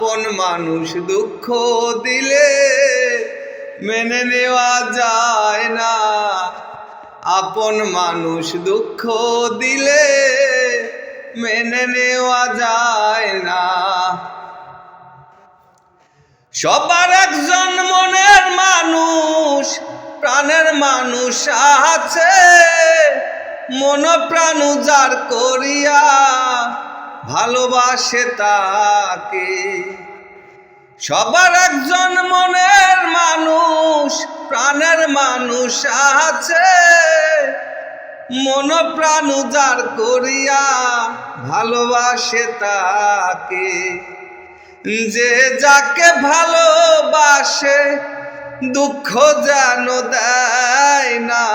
আপন মানুষ দুঃখ দিলে মেনে নেওয়া যায় না। আপন মানুষ দুঃখ দিলে মেনে নেওয়া যায় না। সবার একজন মনের মানুষ, প্রাণের মানুষ আছে মন প্রাণ ভালোবাসে তাকে। সবার একজন মনের মানুষ, প্রাণের মানুষ আছে। মন প্রাণ উজার করিয়া ভালোবাসে তাকে। যে যাকে ভালোবাসে, দুঃখ যেন দেয় না।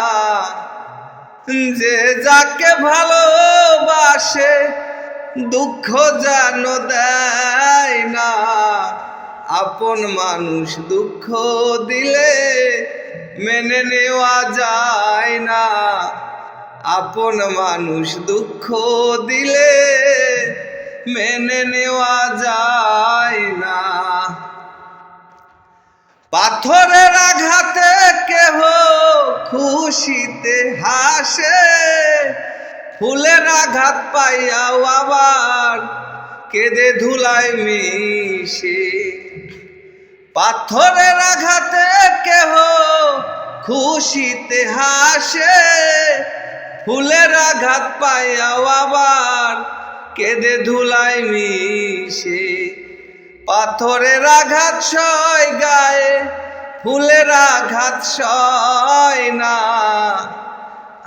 যে যাকে ভালোবাসে দুঃখ যেন দেয় না। আপন মানুষ দুঃখ দিলে মেনে নেওয়া যায় না। আপন মানুষ দুঃখ দিলে মেনে নেওয়া যায় না। পাথরের আঘাতে ফুলের আঘাত পাইয়াও আবার কেঁদে ধুলায় মিশে। পাথরের আঘাতে কেহ খুশিতে হাসে। ফুলের আঘাত পাইয়াও আবার কেঁদে ধুলায় মিশে। পাথরের আঘাত সয় গায়ে, ফুলের আঘাত সয় না।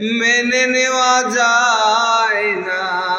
মেনে নেওয়া যায় না।